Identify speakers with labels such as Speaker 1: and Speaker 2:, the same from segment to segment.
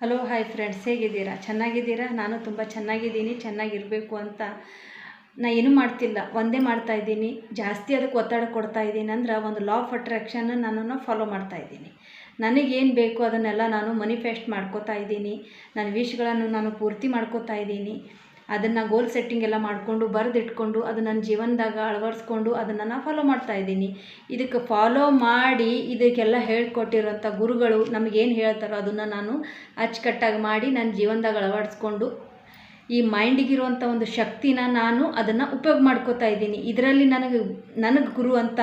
Speaker 1: Hello hi friends ಹೇಗಿದ್ದೀರಾ? ಚೆನ್ನಾಗಿದ್ದೀರಾ? ನಾನು ತುಂಬ ಚೆನ್ನಾಗಿದ್ದೀನಿ, ಚೆನ್ನಾಗಿರಬೇಕು ಅಂತ. ನಾನು ಏನೂ ಮಾಡ್ತಿಲ್ಲ, ಒಂದೇ ಮಾಡ್ತಾ ಇದ್ದೀನಿ. ಜಾಸ್ತಿ ಅದಕ್ಕೆ ಒತ್ತಡ ಕೊಡ್ತಾ ಇದ್ದೀನಿ ಅಂದ್ರೆ ಒಂದು ಲಾ ಆಫ್ ಅಟ್ರಾಕ್ಷನ್ ನನ್ನನ್ನು ಫಾಲೋ ಮಾಡ್ತಾ ಇದ್ದೀನಿ. ನನಗೇನು ಬೇಕು ಅದನ್ನೆಲ್ಲ ನಾನು ಮನಿಫೆಸ್ಟ್ ಮಾಡ್ಕೋತಾ ಇದ್ದೀನಿ. ನನ್ನ ವಿಶ್ಗಳನ್ನು ನಾನು ಪೂರ್ತಿ ಮಾಡ್ಕೋತಾ ಇದ್ದೀನಿ. ಅದನ್ನು ಗೋಲ್ ಸೆಟ್ಟಿಂಗ್ ಎಲ್ಲ ಮಾಡಿಕೊಂಡು ಬರೆದಿಟ್ಕೊಂಡು ಅದು ನನ್ನ ಜೀವನದಾಗ ಅಳವಡಿಸ್ಕೊಂಡು ಅದನ್ನು ನಾನು ಫಾಲೋ ಮಾಡ್ತಾ ಇದ್ದೀನಿ. ಇದಕ್ಕೆ ಫಾಲೋ ಮಾಡಿ ಇದಕ್ಕೆಲ್ಲ ಹೇಳ್ಕೊಟ್ಟಿರೋಂಥ ಗುರುಗಳು ನಮಗೇನು ಹೇಳ್ತಾರೋ ಅದನ್ನು ನಾನು ಅಚ್ಚುಕಟ್ಟಾಗಿ ಮಾಡಿ ನನ್ನ ಜೀವನದಾಗ ಅಳವಡಿಸ್ಕೊಂಡು ಈ ಮೈಂಡಿಗಿರುವಂಥ ಒಂದು ಶಕ್ತಿನ ನಾನು ಅದನ್ನು ಉಪಯೋಗ ಮಾಡ್ಕೋತಾ ಇದ್ದೀನಿ. ಇದರಲ್ಲಿ ನನಗೆ ನನಗೆ ಗುರು ಅಂತ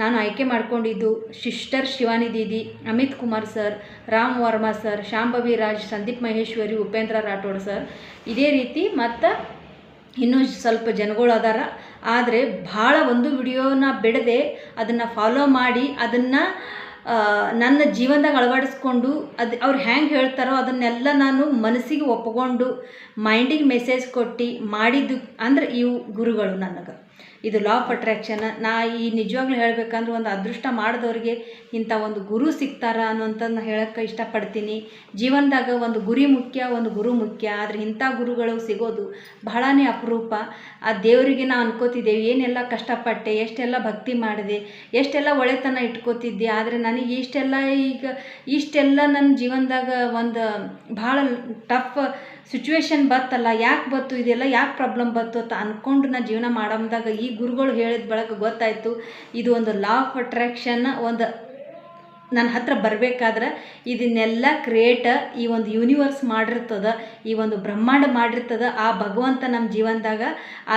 Speaker 1: ನಾನು ಆಯ್ಕೆ ಮಾಡಿಕೊಂಡಿದ್ದು sister Shivani Didi, Amit Kumar sir, Ram Verma sir, Shambhavi Raj, Sandeep Maheshwari, Upendra Rathod sir. ಇದೇ ರೀತಿ ಮತ್ತು ಇನ್ನೂ ಸ್ವಲ್ಪ ಜನಗಳು ಅದಾರ. ಆದರೆ ಭಾಳ ಒಂದು ವಿಡಿಯೋನ ಬಿಡದೆ ಅದನ್ನು ಫಾಲೋ ಮಾಡಿ ಅದನ್ನು ನನ್ನ ಜೀವನದಾಗ ಅಳವಡಿಸ್ಕೊಂಡು ಅದು ಅವ್ರು ಹ್ಯಾಂಗೆ ಹೇಳ್ತಾರೋ ಅದನ್ನೆಲ್ಲ ನಾನು ಮನಸ್ಸಿಗೆ ಒಪ್ಪಿಕೊಂಡು ಮೈಂಡಿಗೆ ಮೆಸೇಜ್ ಕೊಟ್ಟು ಮಾಡಿದ್ದು ಅಂದ್ರೆ ಇವು ಗುರುಗಳು ನನಗೆ ಇದು ಲಾ ಆಫ್ ಅಟ್ರಾಕ್ಷನ್ ನಾ ಈ ನಿಜವಾಗ್ಲೂ ಹೇಳಬೇಕಂದ್ರೆ ಒಂದು ಅದೃಷ್ಟ ಮಾಡಿದವ್ರಿಗೆ ಇಂಥ ಒಂದು ಗುರು ಸಿಗ್ತಾರ ಅನ್ನೋಂಥದ್ದು ಹೇಳೋಕ್ಕೆ ಇಷ್ಟಪಡ್ತೀನಿ. ಜೀವನದಾಗ ಒಂದು ಗುರಿ ಮುಖ್ಯ, ಒಂದು ಗುರು ಮುಖ್ಯ. ಆದರೆ ಇಂಥ ಗುರುಗಳು ಸಿಗೋದು ಬಹಳನೇ ಅಪರೂಪ. ಆ ದೇವರಿಗೆ ನಾ ಅನ್ಕೋತಿದ್ದೇವೆ ಏನೆಲ್ಲ ಕಷ್ಟಪಟ್ಟೆ, ಎಷ್ಟೆಲ್ಲ ಭಕ್ತಿ ಮಾಡಿದೆ, ಎಷ್ಟೆಲ್ಲ ಒಳೆತನ ಇಟ್ಕೋತಿದ್ದೆ. ಆದರೆ ನನಗೆ ಇಷ್ಟೆಲ್ಲ ಈಗ, ಇಷ್ಟೆಲ್ಲ ನನ್ನ ಜೀವನದಾಗ ಒಂದು ಭಾಳ ಟಫ್ ಸಿಚುವೇಶನ್ ಬತ್ತಲ್ಲ, ಯಾಕೆ ಬತ್ತು, ಇದೆಲ್ಲ ಯಾಕೆ ಪ್ರಾಬ್ಲಮ್ ಬತ್ತು ಅಂತ ಅಂದ್ಕೊಂಡು ನಾ ಜೀವನ ಮಾಡಮ್ದಾಗ ಈ ಗುರುಗಳು ಹೇಳಿದ ಬಳಕ ಗೊತ್ತಾಯಿತು. ಇದು ಒಂದು ಲಾ ಆಫ್ ಅಟ್ರಾಕ್ಷನ್ ಒಂದು ನನ್ನ ಹತ್ರ ಬರಬೇಕಾದ್ರೆ ಇದನ್ನೆಲ್ಲ ಕ್ರಿಯೇಟ್ ಈ ಒಂದು ಯೂನಿವರ್ಸ್ ಮಾಡಿರ್ತದ, ಈ ಒಂದು ಬ್ರಹ್ಮಾಂಡ ಮಾಡಿರ್ತದ, ಆ ಭಗವಂತ ನಮ್ಮ ಜೀವನದಾಗ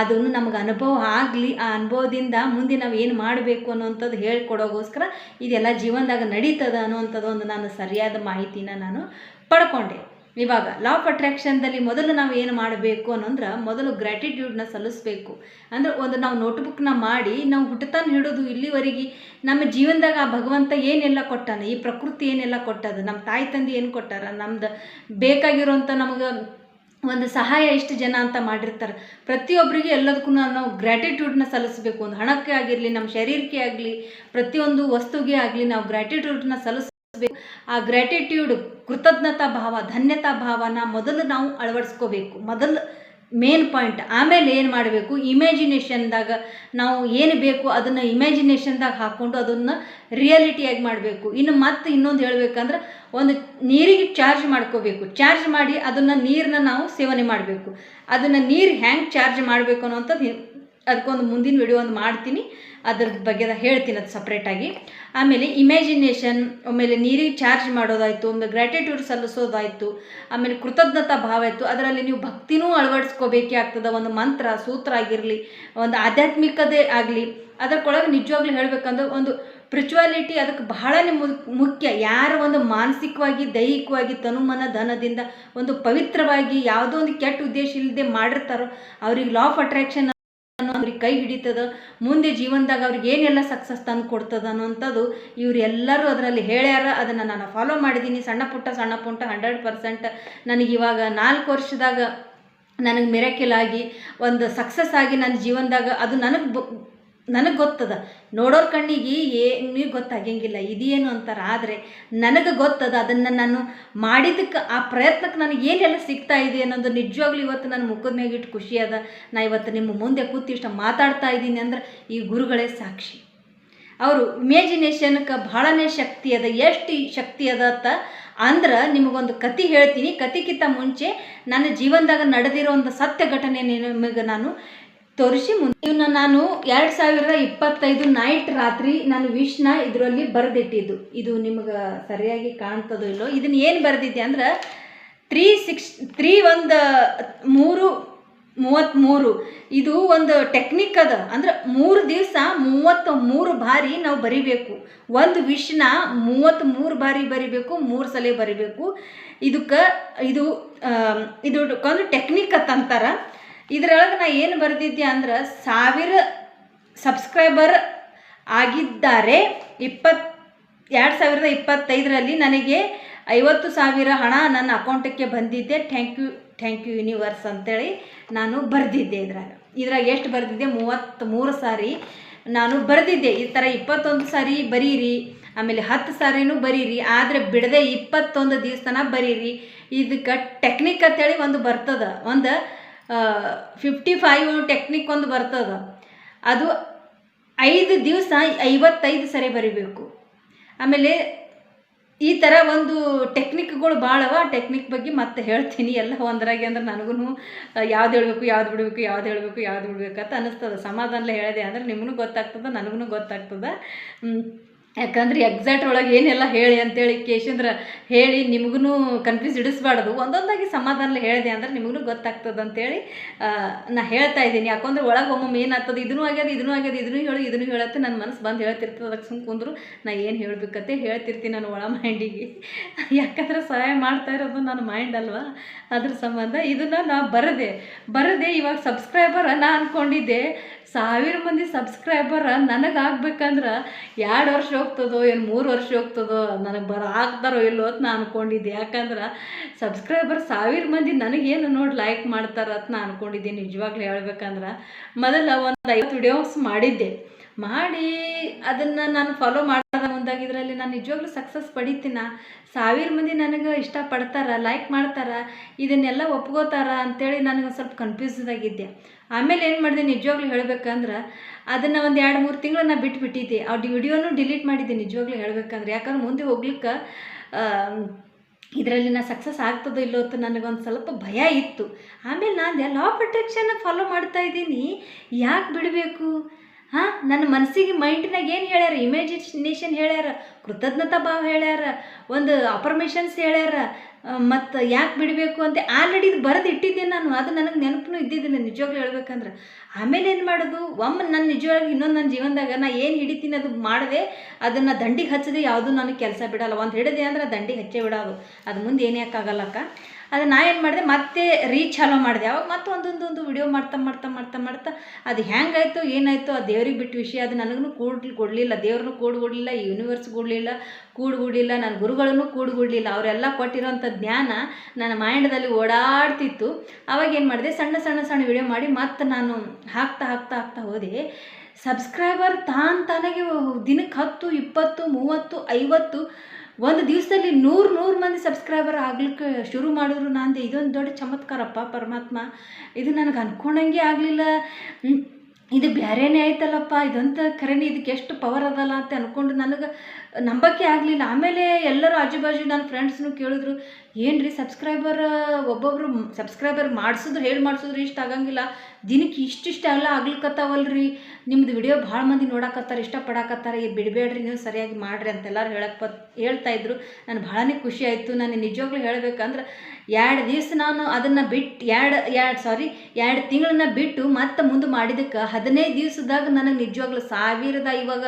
Speaker 1: ಅದನ್ನು ನಮ್ಗೆ ಅನುಭವ ಆಗಲಿ, ಆ ಅನುಭವದಿಂದ ಮುಂದೆ ನಾವು ಏನು ಮಾಡಬೇಕು ಅನ್ನೋವಂಥದ್ದು ಹೇಳ್ಕೊಡೋಗೋಸ್ಕರ ಇದೆಲ್ಲ ಜೀವನದಾಗ ನಡೀತದ ಅನ್ನೋವಂಥದ್ದು ಒಂದು ನಾನು ಸರಿಯಾದ ಮಾಹಿತಿನ ನಾನು ಪಡ್ಕೊಂಡೆ. ಇವಾಗ ಲಾ ಆಫ್ ಅಟ್ರಾಕ್ಷನ್ದಲ್ಲಿ ಮೊದಲು ನಾವು ಏನು ಮಾಡಬೇಕು ಅನ್ನೋಂದ್ರೆ ಮೊದಲು ಗ್ರ್ಯಾಟಿಟ್ಯೂಡ್ನ ಸಲ್ಲಿಸಬೇಕು. ಅಂದ್ರೆ ಒಂದು ನಾವು ನೋಟ್ಬುಕ್ನ ಮಾಡಿ ನಾವು ಹುಟ್ಟತನ ಹಿಡಿದು ಇಲ್ಲಿವರೆಗೆ ನಮ್ಮ ಜೀವನದಾಗ ಆ ಭಗವಂತ ಏನೆಲ್ಲ ಕೊಟ್ಟಾನ, ಈ ಪ್ರಕೃತಿ ಏನೆಲ್ಲ ಕೊಟ್ಟದ, ನಮ್ಮ ತಾಯಿ ತಂದೆ ಏನು ಕೊಟ್ಟಾರ, ನಮ್ದು ಬೇಕಾಗಿರೋಂಥ ನಮಗೆ ಒಂದು ಸಹಾಯ ಎಷ್ಟು ಜನ ಅಂತ ಮಾಡಿರ್ತಾರೆ. ಪ್ರತಿಯೊಬ್ಬರಿಗೆ ಎಲ್ಲದಕ್ಕೂ ನಾವು ಗ್ರ್ಯಾಟಿಟ್ಯೂಡ್ನ ಸಲ್ಲಿಸಬೇಕು. ಒಂದು ಹಣಕ್ಕೆ ಆಗಿರಲಿ, ನಮ್ಮ ಶರೀರಕ್ಕೆ ಆಗಲಿ, ಪ್ರತಿಯೊಂದು ವಸ್ತುಗೆ ಆಗಲಿ ನಾವು ಗ್ರ್ಯಾಟಿಟ್ಯೂಡ್ನ ಸಲ್ಲಿಸ್ ಆ ಗ್ರ್ಯಾಟಿಟ್ಯೂಡ್ ಕೃತಜ್ಞತಾ ಭಾವ, ಧನ್ಯತಾ ಭಾವನ ಮೊದಲು ನಾವು ಅಳವಡಿಸ್ಕೋಬೇಕು. ಮೊದಲು ಮೇನ್ ಪಾಯಿಂಟ್ ಆಮೇಲೆ ಏನು ಮಾಡಬೇಕು? ಇಮ್ಯಾಜಿನೇಷನ್ದಾಗ ನಾವು ಏನು ಬೇಕು ಅದನ್ನು ಇಮ್ಯಾಜಿನೇಷನ್ದಾಗ ಹಾಕ್ಕೊಂಡು ಅದನ್ನು ರಿಯಾಲಿಟಿಯಾಗಿ ಮಾಡಬೇಕು. ಇನ್ನು ಮತ್ತೆ ಇನ್ನೊಂದು ಹೇಳಬೇಕಂದ್ರೆ ಒಂದು ನೀರಿಗೆ ಚಾರ್ಜ್ ಮಾಡ್ಕೋಬೇಕು. ಚಾರ್ಜ್ ಮಾಡಿ ಅದನ್ನು ನೀರನ್ನ ನಾವು ಸೇವನೆ ಮಾಡಬೇಕು. ಅದನ್ನು ನೀರು ಹ್ಯಾಂಗೆ ಚಾರ್ಜ್ ಮಾಡಬೇಕು ಅನ್ನೋಂಥದ್ದು ಅದಕ್ಕೊಂದು ಮುಂದಿನ ವಿಡಿಯೋ ಒಂದು ಮಾಡ್ತೀನಿ. ಅದ್ರ ಬಗ್ಗೆ ಹೇಳ್ತೀನಿ ಅದು ಸಪ್ರೇಟಾಗಿ ಆಮೇಲೆ ಇಮ್ಯಾಜಿನೇಷನ್ ಆಮೇಲೆ ನೀರಿಗೆ ಚಾರ್ಜ್ ಮಾಡೋದಾಯಿತು ಆಮೇಲೆ ಗ್ರ್ಯಾಟಿಟ್ಯೂಡ್ ಸಲ್ಲಿಸೋದಾಯಿತು, ಆಮೇಲೆ ಕೃತಜ್ಞತಾ ಭಾವ ಇತ್ತು. ಅದರಲ್ಲಿ ನೀವು ಭಕ್ತಿನೂ ಅಳವಡಿಸ್ಕೋಬೇಕೇ ಆಗ್ತದೆ. ಒಂದು ಮಂತ್ರ, ಸೂತ್ರ ಆಗಿರಲಿ, ಒಂದು ಆಧ್ಯಾತ್ಮಿಕತೆ ಆಗಲಿ ಅದಕ್ಕೊಳಗೆ ನಿಜವಾಗ್ಲೂ ಹೇಳಬೇಕಂದ್ರೆ ಒಂದು ಸ್ಪಿರಿಚುವಾಲಿಟಿ ಅದಕ್ಕೆ ಬಹಳ ಮುಖ್ಯ. ಯಾರು ಒಂದು ಮಾನಸಿಕವಾಗಿ, ದೈಹಿಕವಾಗಿ, ತನುಮನ ಧನದಿಂದ ಒಂದು ಪವಿತ್ರವಾಗಿ ಯಾವುದೋ ಒಂದು ಕೆಟ್ಟ ಉದ್ದೇಶ ಇಲ್ಲದೆ ಮಾಡಿರ್ತಾರೋ, ಅವ್ರಿಗೆ ಲಾ ಆಫ್ ಅಟ್ರಾಕ್ಷನ್ ಅವ್ರಿಗೆ ಕೈ ಹಿಡಿತದ, ಮುಂದೆ ಜೀವನದಾಗ ಅವ್ರಿಗೆ ಏನೆಲ್ಲ ಸಕ್ಸಸ್ ತಂದು ಕೊಡ್ತದ ಅನ್ನೋಂಥದ್ದು ಇವರೆಲ್ಲರೂ ಅದರಲ್ಲಿ ಹೇಳ್ಯಾರ. ಅದನ್ನು ನಾನು ಫಾಲೋ ಮಾಡಿದ್ದೀನಿ ಸಣ್ಣ ಪುಟ್ಟ ಸಣ್ಣ ಪುಟ್ಟ ಹಂಡ್ರೆಡ್ ಪರ್ಸೆಂಟ್ ನನಗೆ ಇವಾಗ ನಾಲ್ಕು ವರ್ಷದಾಗ ನನಗೆ ಮೆರಕಿಲ್ ಒಂದು ಸಕ್ಸಸ್ ಆಗಿ ನನ್ನ ಜೀವನದಾಗ ಅದು ನನಗೆ ನನಗೆ ಗೊತ್ತದ. ನೋಡೋರ ಕಣ್ಣಿಗೆ ಏನು ಗೊತ್ತಾಗಂಗಿಲ್ಲ ಇದೇನು ಅಂತಾರೆ. ಆದರೆ ನನಗೆ ಗೊತ್ತದ, ಅದನ್ನು ನಾನು ಮಾಡಿದ್ದಕ್ಕೆ ಆ ಪ್ರಯತ್ನಕ್ಕೆ ನನಗೆ ಏನೆಲ್ಲ ಸಿಗ್ತಾ ಇದೆ ಅನ್ನೋದು ನಿಜವಾಗ್ಲೂ ಇವತ್ತು ನನ್ನ ಮುಖದ ಮ್ಯಾಗ ಇಟ್ಟು ಖುಷಿ ಅದ. ನಾ ಇವತ್ತು ನಿಮ್ಮ ಮುಂದೆ ಕೂತು ಇಷ್ಟ ಮಾತಾಡ್ತಾ ಇದ್ದೀನಿ ಅಂದ್ರೆ ಈ ಗುರುಗಳೇ ಸಾಕ್ಷಿ. ಅವರು ಇಮ್ಯಾಜಿನೇಷನ್ಗೆ ಭಾಳನೇ ಶಕ್ತಿ ಅದ. ಎಷ್ಟು ಶಕ್ತಿ ಅದ ಅಂತ ಅಂದ್ರೆ ನಿಮಗೊಂದು ಕತೆ ಹೇಳ್ತೀನಿ. ಕತೆಗಿಂತ ಮುಂಚೆ ನನ್ನ ಜೀವನದಾಗ ನಡೆದಿರೋ ಒಂದು ಸತ್ಯ ಘಟನೆ ನಿಮಗೆ ನಾನು ತೋರಿಸಿ ಮುಂದೆ. ಇವನ್ನ ನಾನು ಎರಡು ಸಾವಿರದ ಇಪ್ಪತ್ತೈದು ನೈಟ್ ರಾತ್ರಿ ನಾನು ವಿಷ್ನ ಇದರಲ್ಲಿ ಬರೆದಿಟ್ಟಿದ್ದು. ಇದು ನಿಮಗೆ ಸರಿಯಾಗಿ ಕಾಣ್ತದೋ ಇಲ್ಲೋ, ಇದನ್ನ ಏನು ಬರೆದಿದ್ದೆ ಅಂದ್ರೆ ತ್ರೀ ಸಿಕ್ಸ್ ತ್ರೀ ಒಂದು ಮೂರು ಮೂವತ್ತ್ಮೂರು ಇದು ಒಂದು ಟೆಕ್ನಿಕ್ ಅದ. ಅಂದ್ರೆ ಮೂರು ದಿವಸ ಮೂವತ್ತು ಮೂರು ಬಾರಿ ನಾವು ಬರಿಬೇಕು. ಒಂದು ವಿಷ್ನ ಮೂವತ್ತ್ ಮೂರು ಬಾರಿ ಬರಿಬೇಕು, ಮೂರು ಸಲ ಬರಿಬೇಕು. ಇದಕ್ಕೆ ಇದು ಇದು ಒಂದು ಟೆಕ್ನಿಕ್ ಅಂತಂತಾರ ಇದರೊಳಗೆ ನಾ ಏನು ಬರೆದಿದ್ದೆ ಅಂದ್ರೆ ಸಾವಿರ ಸಬ್ಸ್ಕ್ರೈಬರ್ ಆಗಿದ್ದಾರೆ ಇಪ್ಪತ್ತು ಎರಡು ಸಾವಿರದ ಇಪ್ಪತ್ತೈದರಲ್ಲಿ ನನಗೆ ಐವತ್ತು ಸಾವಿರ ಹಣ ನನ್ನ ಅಕೌಂಟಿಗೆ ಬಂದಿದ್ದೆ thank you thank you universe ಅಂತೇಳಿ ನಾನು ಬರೆದಿದ್ದೆ ಇದ್ರಾಗ. ಇದ್ರಾಗ ಎಷ್ಟು ಬರೆದಿದ್ದೆ? ಮೂವತ್ತ್ಮೂರು ಸಾರಿ ನಾನು ಬರೆದಿದ್ದೆ. ಈ ಥರ ಇಪ್ಪತ್ತೊಂದು ಸಾರಿ ಬರೀರಿ, ಆಮೇಲೆ ಹತ್ತು ಸಾರಿನೂ ಬರೀರಿ, ಆದರೆ ಬಿಡದೆ ಇಪ್ಪತ್ತೊಂದು ದಿವಸನ ಬರೀರಿ. ಇದಕ್ಕೆ ಟೆಕ್ನಿಕ್ ಅಂತೇಳಿ ಒಂದು ಬರ್ತದ. ಒಂದು ಫಿಫ್ಟಿ ಫೈವ್ ಟೆಕ್ನಿಕ್ ಒಂದು ಬರ್ತದ. ಅದು ಐದು ದಿವಸ ಐವತ್ತೈದು ಸರಿ ಬರಿಬೇಕು. ಆಮೇಲೆ ಈ ಥರ ಒಂದು ಟೆಕ್ನಿಕ್ಗಳು ಭಾಳವ ಟೆಕ್ನಿಕ್ ಬಗ್ಗೆ ಮತ್ತೆ ಹೇಳ್ತೀನಿ. ಎಲ್ಲ ಒಂದರಾಗೆ ಅಂದ್ರೆ ನನಗೂ ಯಾವ್ದು ಹೇಳಬೇಕು, ಯಾವ್ದು ಬಿಡಬೇಕು, ಯಾವ್ದು ಹೇಳಬೇಕು, ಯಾವ್ದು ಬಿಡ್ಬೇಕು ಅಂತ ಅನ್ನಿಸ್ತದೆ. ಸಮಾಧಾನ ಹೇಳಿದೆ ಅಂದ್ರೆ ನಿಮಗೂ ಗೊತ್ತಾಗ್ತದೆ ನನಗೂ ಗೊತ್ತಾಗ್ತದೆ. ಯಾಕಂದ್ರೆ ಎಕ್ಸಾಕ್ಟ್ ಒಳಗೆ ಏನೆಲ್ಲ ಹೇಳಿ ಅಂತೇಳಿ ಕೇಶಂದ್ರ ಹೇಳಿ ನಿಮಗೂ ಕನ್ಫ್ಯೂಸ್ ಇಡಿಸ್ಬಾರ್ದು. ಒಂದೊಂದಾಗಿ ಸಮಾಧಾನ ಹೇಳಿದೆ ಅಂದ್ರೆ ನಿಮಗೂ ಗೊತ್ತಾಗ್ತದೆ ಅಂತೇಳಿ ನಾ ಹೇಳ್ತಾ ಇದ್ದೀನಿ. ಯಾಕಂದ್ರೆ ಒಳಗೆ ಒಮ್ಮೊಮ್ಮೆ ಏನಾಗ್ತದೆ, ಇದನ್ನೂ ಆಗ್ಯದ ಇದನ್ನೂ ಆಗ್ಯದ, ಇದನ್ನೂ ಹೇಳು, ಇದನ್ನೂ ಹೇಳತ್ತೆ ನನ್ನ ಮನಸ್ಸು ಬಂದು ಹೇಳ್ತಿರ್ತದೆ. ಅದಕ್ಕೆ ಸುಮ್ಮ ಕುಂದ್ರು ನಾ ಏನು ಹೇಳ್ಬೇಕಂತೆ ಹೇಳ್ತಿರ್ತೀನಿ ನಾನು ಒಳ ಮೈಂಡಿಗೆ ಯಾಕಂದ್ರೆ ಸಹಾಯ ಮಾಡ್ತಾ ಇರೋದು ನನ್ನ ಮೈಂಡ್ ಅಲ್ವಾ? ಅದ್ರ ಸಂಬಂಧ ಇದನ್ನು ನಾ ಬರದೆ. ಬರದೆ ಇವಾಗ ಸಬ್ಸ್ಕ್ರೈಬರ್ ನಾ ಅಂದ್ಕೊಂಡಿದ್ದೆ ಸಾವಿರ ಮಂದಿ ಸಬ್ಸ್ಕ್ರೈಬರ್ ನನಗೆ ಆಗ್ಬೇಕಂದ್ರೆ ಎರಡು ವರ್ಷ ಹೋಗ್ತದೋ, ಏನು ಮೂರು ವರ್ಷ ಹೋಗ್ತದೋ, ನನಗೆ ಬರ ಹಾಕ್ತಾರೋ ಇಲ್ಲೋ ಅಂತ ನಾನು ಅಂದ್ಕೊಂಡಿದ್ದೆ ಯಾಕಂದ್ರೆ ಸಬ್ಸ್ಕ್ರೈಬರ್ ಸಾವಿರ ಮಂದಿ ನನಗೇನು ನೋಡಿ ಲೈಕ್ ಮಾಡ್ತಾರ ಅಂತ ನಾನು ಅಂದ್ಕೊಂಡಿದ್ದೆ ನಿಜವಾಗ್ಲೂ ಹೇಳ್ಬೇಕಂದ್ರೆ, ಮೊದಲ ಒಂದು ಐವತ್ತು ವಿಡಿಯೋಸ್ ಮಾಡಿದ್ದೆ. ಮಾಡಿ ಅದನ್ನು ನಾನು ಫಾಲೋ ಮಾಡೋದ ಮುಂದಾಗ ಇದರಲ್ಲಿ ನಾನು ನಿಜವಾಗ್ಲೂ ಸಕ್ಸಸ್ ಪಡಿತೀನ. ಸಾವಿರ ಮಂದಿ ನನಗೆ ಇಷ್ಟಪಡ್ತಾರ ಲೈಕ್ ಮಾಡ್ತಾರ, ಇದನ್ನೆಲ್ಲ ಒಪ್ಕೋತಾರ ಅಂತೇಳಿ ನನಗೆ ಸ್ವಲ್ಪ ಕನ್ಫ್ಯೂಸ್ದಾಗಿದ್ದೆ ಆಮೇಲೆ ಏನು ಮಾಡಿದೆ ನಿಜವಾಗ್ಲೂ ಹೇಳ್ಬೇಕಂದ್ರೆ ಅದನ್ನು ಒಂದು ಎರಡು ಮೂರು ತಿಂಗಳು ನಾನು ಬಿಟ್ಬಿಟ್ಟಿದ್ದೆ. ಆ ವಿಡಿಯೋನು ಡಿಲೀಟ್ ಮಾಡಿದ್ದೆ ನಿಜವಾಗ್ಲೂ ಹೇಳ್ಬೇಕಂದ್ರೆ. ಯಾಕಂದ್ರೆ ಮುಂದೆ ಹೋಗ್ಲಿಕ್ಕೆ ಇದರಲ್ಲಿ ನಾನು ಸಕ್ಸಸ್ ಆಗ್ತದೋ ಇಲ್ಲೋ ಅಂತ ನನಗೊಂದು ಸ್ವಲ್ಪ ಭಯ ಇತ್ತು. ಆಮೇಲೆ ನಾನು ಲಾ ಪ್ರೊಟೆಕ್ಷನ್ ಫಾಲೋ ಮಾಡ್ತಾ ಇದ್ದೀನಿ. ಯಾಕೆ ಬಿಡಬೇಕು? ಹಾಂ, ನನ್ನ ಮನಸ್ಸಿಗೆ ಮೈಂಡ್ನಾಗ ಏನು ಹೇಳ್ಯಾರ? ಇಮ್ಯಾಜಿನೇಷನ್ ಹೇಳ್ಯಾರ, ಕೃತಜ್ಞತಾ ಭಾವ ಹೇಳ್ಯಾರ, ಒಂದು ಅಫರ್ಮೇಷನ್ಸ್ ಹೇಳ್ಯಾರ. ಮತ್ತು ಯಾಕೆ ಬಿಡಬೇಕು ಅಂತ ಆಲ್ರೆಡಿ ಇದು ಬರೆದು ಇಟ್ಟಿದ್ದೀನಿ ನಾನು. ಅದು ನನಗೆ ನೆನಪು ಇದ್ದಿದ್ದೀನಿ ನಿಜವಾಗ್ಲೂ ಹೇಳ್ಬೇಕಂದ್ರೆ. ಆಮೇಲೆ ಏನು ಮಾಡೋದು? ಒಮ್ಮೆ ನನ್ನ ನಿಜವಾಗಿ ಇನ್ನೊಂದು ನನ್ನ ಜೀವನದಾಗ ನಾ ಏನು ಹಿಡಿತೀನಿ ಅದು ಮಾಡಿದೆ, ಅದನ್ನು ದಂಡಿಗೆ ಹಚ್ಚದೆ, ಯಾವುದೂ ನನಗೆ ಕೆಲಸ ಬಿಡಲ್ಲ. ಒಂದು ಹಿಡಿದೆ ಅಂದ್ರೆ ದಂಡಿಗೆ ಹಚ್ಚೇ ಬಿಡೋದು. ಅದು ಮುಂದೆ ಏನೇ ಆಗಲ್ಲಕ್ಕ? ಅದು ನಾ ಏನು ಮಾಡಿದೆ, ಮತ್ತೆ ರೀಚ್ ಚಾಲೋ ಮಾಡಿದೆ. ಅವಾಗ ಮತ್ತೆ ಒಂದೊಂದೊಂದು ವಿಡಿಯೋ ಮಾಡ್ತಾ ಮಾಡ್ತಾ ಮಾಡ್ತಾ ಮಾಡ್ತಾ ಅದು ಹೆಂಗಾಯ್ತು, ಏನಾಯಿತು, ಆ ದೇವ್ರಿಗೆ ಬಿಟ್ಟು ವಿಷಯ. ಅದು ನನಗೂ ಕೂಡ ಕೊಡಲಿಲ್ಲ. ದೇವ್ರನ್ನೂ ಕೊಡಲಿಲ್ಲ ಯೂನಿವರ್ಸ್ ಕೊಡಲಿಲ್ಲ ಕೂಡ್ಗುಡ್ಲಿಲ್ಲ ನನ್ನ ಗುರುಗಳನ್ನು ಕೊಡಲಿಲ್ಲ. ಅವರೆಲ್ಲ ಕೊಟ್ಟಿರೋಂಥ ಜ್ಞಾನ ನನ್ನ ಮೈಂಡದಲ್ಲಿ ಓಡಾಡ್ತಿತ್ತು. ಅವಾಗ ಏನು ಮಾಡಿದೆ, ಸಣ್ಣ ಸಣ್ಣ ಸಣ್ಣ ವಿಡಿಯೋ ಮಾಡಿ ಮತ್ತೆ ನಾನು ಹಾಕ್ತಾ ಹಾಕ್ತಾ ಹಾಕ್ತಾ ಹೋದೆ. ಸಬ್ಸ್ಕ್ರೈಬರ್ ತಾನು ತಾನಾಗೆ ದಿನಕ್ಕೆ ಹತ್ತು, ಇಪ್ಪತ್ತು, ಮೂವತ್ತು, ಐವತ್ತು ಒಂದು ದಿವಸದಲ್ಲಿ ನೂರು ನೂರು ಮಂದಿ ಸಬ್ಸ್ಕ್ರೈಬರ್ ಆಗ್ಲಿಕ್ಕೆ ಶುರು ಮಾಡಿದ್ರು ನಾನು ಇದೊಂದು ದೊಡ್ಡ ಚಮತ್ಕಾರಪ್ಪ ಪರಮಾತ್ಮ. ಇದು ನನಗೆ ಅನ್ಕೊಂಡಂಗೆ ಆಗಲಿಲ್ಲ. ಇದು ಬೇರೆನೇ ಆಯ್ತಲ್ಲಪ್ಪ. ಇದಂತ ಖರೇನೆ ಇದಕ್ಕೆ ಎಷ್ಟು ಪವರ್ ಅದಲ್ಲ ಅಂತ ಅಂದ್ಕೊಂಡು ನನಗೆ ನಂಬಕ್ಕೆ ಆಗಲಿಲ್ಲ. ಆಮೇಲೆ ಎಲ್ಲರೂ ಆಜು ಬಾಜು ನನ್ನ ಫ್ರೆಂಡ್ಸ್ನು ಕೇಳಿದ್ರು ಏನು ರೀ ಸಬ್ಸ್ಕ್ರೈಬರ್ ಒಬ್ಬೊಬ್ಬರು ಸಬ್ಸ್ಕ್ರೈಬರ್ ಮಾಡಿಸಿದ್ರು ಹೇಳಿ ಮಾಡಿಸಿದ್ರು ಇಷ್ಟ ಆಗಂಗಿಲ್ಲ. ದಿನಕ್ಕೆ ಇಷ್ಟಿಷ್ಟ ಎಲ್ಲ ಆಗ್ಲಿಕ್ಕತ್ತಾವಲ್ರಿ ನಿಮ್ದು ವಿಡಿಯೋ ಭಾಳ ಮಂದಿ ನೋಡಕತ್ತಾರೆ, ಇಷ್ಟಪಡಕತ್ತಾರೆ. ಈ ಬಿಡಬೇಡ್ರಿ ನೀವು ಸರಿಯಾಗಿ ಮಾಡಿರಿ ಅಂತೆಲ್ಲರೂ ಹೇಳಕ್ಕೆ ಹೇಳ್ತಾ ಇದ್ರು. ನಾನು ಭಾಳನೇ ಖುಷಿ ಆಯಿತು. ನಾನು ನಿಜವಾಗ್ಲೂ ಹೇಳ್ಬೇಕಂದ್ರೆ ಎರಡು ದಿವಸ ನಾನು ಅದನ್ನು ಬಿಟ್ಟು ಎರಡು ಎರಡು ಸಾರಿ ಎರಡು ತಿಂಗಳನ್ನ ಬಿಟ್ಟು ಮತ್ತೆ ಮುಂದೆ ಮಾಡಿದ್ದಕ್ಕೆ ಹದಿನೈದು ದಿವಸದಾಗ ನನಗೆ ನಿಜವಾಗ್ಲೂ ಸಾವಿರದ ಇವಾಗ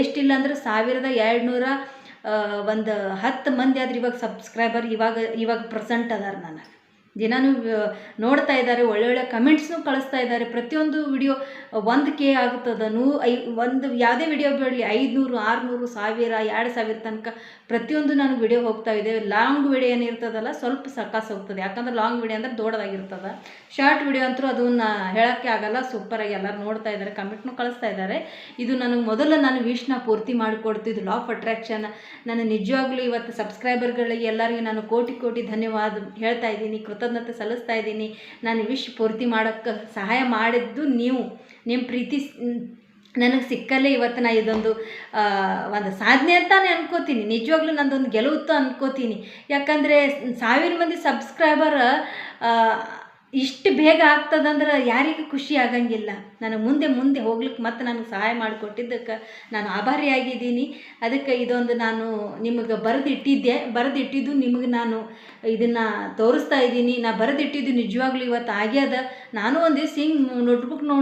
Speaker 1: ಎಷ್ಟಿಲ್ಲ ಅಂದ್ರೆ ಸಾವಿರದ ಎರಡು ನೂರ ಒಂದು ಹತ್ತು ಮಂದಿ ಆದ್ರೆ ಇವಾಗ ಸಬ್ಸ್ಕ್ರೈಬರ್ ಇವಾಗ ಇವಾಗ ಪ್ರೆಸೆಂಟ್ ಅದಾರ ನನಗೆ ದಿನಾನು ನೋಡ್ತಾ ಇದ್ದಾರೆ ಒಳ್ಳೊಳ್ಳೆ ಕಮೆಂಟ್ಸ್ನು ಕಳಿಸ್ತಾ ಇದ್ದಾರೆ. ಪ್ರತಿಯೊಂದು ವಿಡಿಯೋ ಒಂದು ಕೆ ಆಗುತ್ತದೆ ನೂ ಐ, ಒಂದು ಯಾವುದೇ ವಿಡಿಯೋ ಬೇಡಲಿ ಐದುನೂರು, ಆರುನೂರು, ಸಾವಿರ, ಎರಡು ಸಾವಿರ ತನಕ ಪ್ರತಿಯೊಂದು ನಾನು ವಿಡಿಯೋ ಹೋಗ್ತಾ ಇದೆ. ಲಾಂಗ್ ವಿಡಿಯೋ ಏನಿರ್ತದಲ್ಲ ಸ್ವಲ್ಪ ಸಕಾಸ್ ಹೋಗ್ತದೆ. ಯಾಕಂದ್ರೆ ಲಾಂಗ್ ವಿಡಿಯೋ ಅಂದ್ರೆ ದೊಡ್ಡದಾಗಿರ್ತದೆ. ಶಾರ್ಟ್ ವಿಡಿಯೋ ಅಂತೂ ಅದನ್ನು ಹೇಳೋಕ್ಕೆ ಆಗಲ್ಲ ಸೂಪರಾಗಿ ಎಲ್ಲರೂ ನೋಡ್ತಾ ಇದ್ದಾರೆ ಕಮೆಂಟ್ನು ಕಳಿಸ್ತಾ ಇದ್ದಾರೆ. ಇದು ನನಗೆ ಮೊದಲು ನಾನು ವಿಶ್ನ ಪೂರ್ತಿ ಮಾಡಿಕೊಡ್ತಿದ್ದು ಲಾ ಆಫ್ ಅಟ್ರಾಕ್ಷನ್ ನಾನು ನಿಜವಾಗ್ಲೂ ಇವತ್ತು ಸಬ್ಸ್ಕ್ರೈಬರ್ಗಳಿಗೆ ಎಲ್ಲರಿಗೂ ನಾನು ಕೋಟಿ ಕೋಟಿ ಧನ್ಯವಾದ ಹೇಳ್ತಾ ಇದ್ದೀನಿ. ಕೃತಜ್ಞತೆ ಸಲ್ಲಿಸ್ತಾ ಇದ್ದೀನಿ. ನಾನು ವಿಶ್ ಪೂರ್ತಿ ಮಾಡೋಕ್ಕೆ ಸಹಾಯ ಮಾಡಿದ್ದು ನೀವು. ನಿಮ್ಮ ಪ್ರೀತಿ ನನಗೆ ಸಿಕ್ಕಲ್ಲೇ ಇವತ್ತು ನಾನು ಇದೊಂದು ಒಂದು ಸಾಧನೆ ಅಂತಾನೆ ಅನ್ಕೋತೀನಿ. ನಿಜವಾಗ್ಲೂ ನಂದೊಂದು ಗೆಲುವುತ್ತು ಅನ್ಕೋತೀನಿ. ಯಾಕಂದರೆ ಸಾವಿರ ಮಂದಿ ಸಬ್ಸ್ಕ್ರೈಬರ್ ಇಷ್ಟು ಬೇಗ ಆಗ್ತದಂದ್ರೆ ಯಾರಿಗೂ ಖುಷಿ ಆಗಂಗಿಲ್ಲ. ನನಗೆ ಮುಂದೆ ಮುಂದೆ ಹೋಗ್ಲಿಕ್ಕೆ ಮತ್ತೆ ನನಗೆ ಸಹಾಯ ಮಾಡಿಕೊಟ್ಟಿದ್ದಕ್ಕೆ ನಾನು ಆಭಾರಿಯಾಗಿದ್ದೀನಿ. ಅದಕ್ಕೆ ಇದೊಂದು ನಾನು ನಿಮಗೆ ಬರೆದಿಟ್ಟಿದ್ದೆ. ಬರೆದಿಟ್ಟಿದ್ದು ನಿಮಗೆ ನಾನು ಇದನ್ನು ತೋರಿಸ್ತಾ ಇದ್ದೀನಿ. ನಾ ಬರೆದಿಟ್ಟಿದ್ದು ನಿಜವಾಗ್ಲೂ ಇವತ್ತು ಆಗ್ಯದ ನಾನು ಒಂದು ದಿವ್ಸ ಹಿಂಗೆ ನೋಟ್ಬುಕ್ ನೋ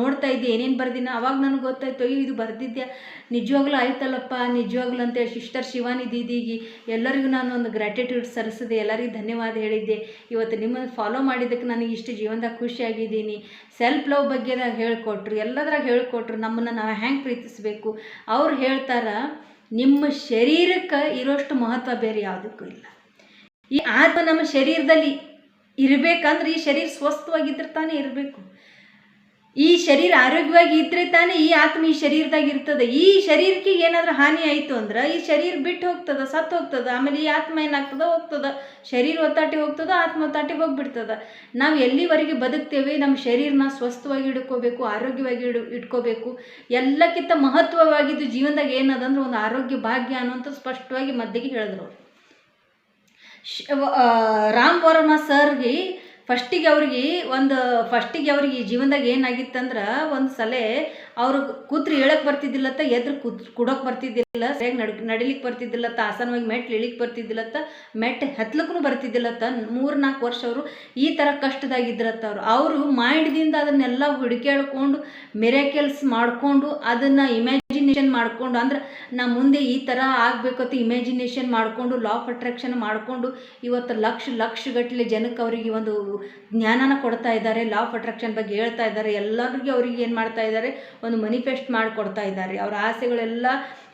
Speaker 1: ನೋಡ್ತಾ ಇದ್ದೆ. ಏನೇನು ಬರ್ದಿನ ಅವಾಗ ನನಗೆ ಗೊತ್ತಾಯ್ತು, ಅಯ್ಯೋ ಇದು ಬರ್ದಿದ್ದೆ ನಿಜವಾಗ್ಲೂ ಆಯ್ತಲ್ಲಪ್ಪ, ನಿಜವಾಗ್ಲೂ ಅಂತೇಳಿ ಸಿಸ್ಟರ್ ಶಿವಾನಿ ದೀದಿಗೆ ಎಲ್ಲರಿಗೂ ನಾನು ಒಂದು ಗ್ರ್ಯಾಟಿಟ್ಯೂಡ್ ಸಲ್ಲಿಸಿದೆ, ಎಲ್ಲರಿಗೂ ಧನ್ಯವಾದ ಹೇಳಿದ್ದೆ. ಇವತ್ತು ನಿಮ್ಮನ್ನು ಫಾಲೋ ಮಾಡಿದ್ದಕ್ಕೆ ನನಗೆ ಇಷ್ಟು ಜೀವನದಾಗ ಖುಷಿಯಾಗಿದ್ದೀನಿ. ಸೆಲ್ಫ್ ಲವ್ ಬಗ್ಗೆದಾಗ ಹೇಳ್ಕೊಟ್ರು, ಎಲ್ಲದ್ರಾಗ ಹೇಳ್ಕೊಟ್ರು, ನಮ್ಮನ್ನು ನಾವು ಹೆಂಗೆ ಪ್ರೀತಿಸಬೇಕು? ಅವ್ರು ಹೇಳ್ತಾರ, ನಿಮ್ಮ ಶರೀರಕ್ಕೆ ಇರೋಷ್ಟು ಮಹತ್ವ ಬೇರೆ ಯಾವುದಕ್ಕೂ ಇಲ್ಲ. ಈ ಆತ್ಮ ನಮ್ಮ ಶರೀರದಲ್ಲಿ ಇರಬೇಕಂದ್ರೆ ಈ ಶರೀರ ಸ್ವಸ್ಥವಾಗಿದ್ದರೆ ತಾನೇ ಇರಬೇಕು. ಈ ಶರೀರ ಆರೋಗ್ಯವಾಗಿ ಇದ್ರೆ ತಾನೇ ಈ ಆತ್ಮ ಈ ಶರೀರದಾಗ ಇರ್ತದೆ. ಈ ಶರೀರಕ್ಕೆ ಏನಾದ್ರೂ ಹಾನಿ ಆಯಿತು ಅಂದ್ರೆ ಈ ಶರೀರ ಬಿಟ್ಟು ಹೋಗ್ತದ ಸತ್ತು ಹೋಗ್ತದ, ಆಮೇಲೆ ಈ ಆತ್ಮ ಏನಾಗ್ತದ, ಹೋಗ್ತದ. ಶರೀರ ಒತ್ತಾಟಿ ಹೋಗ್ತದ, ಆತ್ಮ ಒತ್ತಾಟಿ ಹೋಗ್ಬಿಡ್ತದ. ನಾವು ಎಲ್ಲಿವರೆಗೆ ಬದುಕ್ತೇವೆ? ನಮ್ಮ ಶರೀರನ ಸ್ವಸ್ಥವಾಗಿ ಇಟ್ಕೋಬೇಕು ಆರೋಗ್ಯವಾಗಿ ಇಡು, ಇಟ್ಕೋಬೇಕು. ಎಲ್ಲಕ್ಕಿಂತ ಮಹತ್ವವಾಗಿದ್ದು ಜೀವನದಾಗ ಏನದಂದ್ರೆ ಒಂದು ಆರೋಗ್ಯ ಭಾಗ್ಯ ಅನ್ನೋಂಥ ಸ್ಪಷ್ಟವಾಗಿ ಮದ್ದಿಗೆ ಹೇಳಿದ್ರು ರಾಮ್ ವರ್ಮ ಸರ್ಗೆ ಫಸ್ಟಿಗೆ ಅವ್ರಿಗೆ ಒಂದು, ಫಸ್ಟಿಗೆ ಅವ್ರಿಗೆ ಜೀವನದಾಗ ಏನಾಗಿತ್ತಂದ್ರೆ ಒಂದು ಸಲ ಅವ್ರು ಕೂತ್ರಿ ಹೇಳಕ್ಕೆ ಬರ್ತಿದ್ದಿಲ್ಲತ್ತ, ಎದ್ರು ಕೂತ್ ಕುಡೋಕೆ ಬರ್ತಿದ್ದಿಲ್ಲ, ಸರಿಯಾಗಿ ನಡ್ ನಡಿಲಿಕ್ಕೆ ಬರ್ತಿದ್ದಿಲ್ಲತ್ತ, ಆಸನವಾಗಿ ಮೆಟ್ಲು ಇಳಿಕ್ಕೆ ಬರ್ತಿದ್ದಿಲ್ಲತ್ತ, ಮೆಟ್ ಹತ್ಲಕ್ಕೂ ಬರ್ತಿದ್ದಿಲ್ಲತ್ತ ಮೂರು ನಾಲ್ಕು ವರ್ಷ ಅವರು ಈ ಥರ ಕಷ್ಟದಾಗಿದ್ರತ್ತ ಅವರು. ಅವರು ಮೈಂಡ್ದಿಂದ ಅದನ್ನೆಲ್ಲ ಹುಡುಕ್ಯಾಡ್ಕೊಂಡು, ಮೆರೆಕೆಲ್ಸ್ ಮಾಡಿಕೊಂಡು ಅದನ್ನು ಇಮ್ಯಾಜಿನೇಷನ್ ಮಾಡಿಕೊಂಡು, ಅಂದ್ರೆ ನಾ ಮುಂದೆ ಈ ಥರ ಅಂತ ಇಮ್ಯಾಜಿನೇಷನ್ ಮಾಡಿಕೊಂಡು ಲಾ ಆಫ್ ಅಟ್ರಾಕ್ಷನ್ ಮಾಡಿಕೊಂಡು, ಇವತ್ತು ಲಕ್ಷ ಲಕ್ಷ ಗಟ್ಟಲೆ ಜನಕ್ಕೆ ಅವರಿಗೆ ಒಂದು ಜ್ಞಾನನ ಕೊಡ್ತಾ ಇದ್ದಾರೆ ಲಾ ಆಫ್ ಅಟ್ರಾಕ್ಷನ್ ಬಗ್ಗೆ ಹೇಳ್ತಾ ಇದ್ದಾರೆ ಎಲ್ಲರಿಗೂ ಅವರಿಗೆ ಏನು ಮಾಡ್ತಾ ಇದ್ದಾರೆ ಒಂದು ಮನಿಫೆಸ್ಟ್ ಮಾಡಿಕೊಡ್ತಾ ಇದ್ದಾರೆ ಅವ್ರ ಆಸೆಗಳೆಲ್ಲ